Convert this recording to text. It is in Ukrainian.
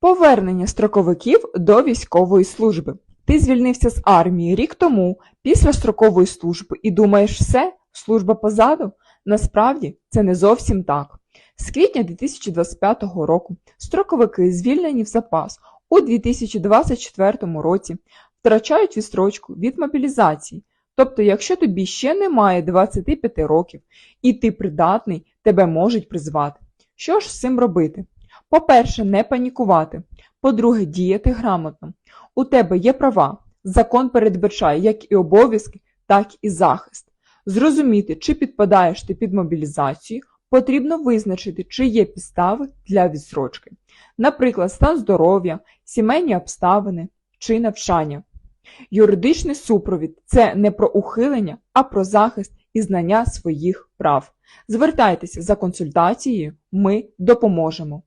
Повернення строковиків до військової служби. Ти звільнився з армії рік тому після строкової служби і думаєш, все, служба позаду? Насправді це не зовсім так. З квітня 2025 року строковики, звільнені в запас у 2024 році, втрачають відстрочку від мобілізації. Тобто, якщо тобі ще немає 25 років і ти придатний, тебе можуть призвати. Що ж з цим робити? По-перше, не панікувати. По-друге, діяти грамотно. У тебе є права. Закон передбачає як і обов'язки, так і захист. Зрозуміти, чи підпадаєш ти під мобілізацію, потрібно визначити, чи є підстави для відсрочки. Наприклад, стан здоров'я, сімейні обставини чи навчання. Юридичний супровід це не про ухилення, а про захист і знання своїх прав. Звертайтеся за консультацією, ми допоможемо.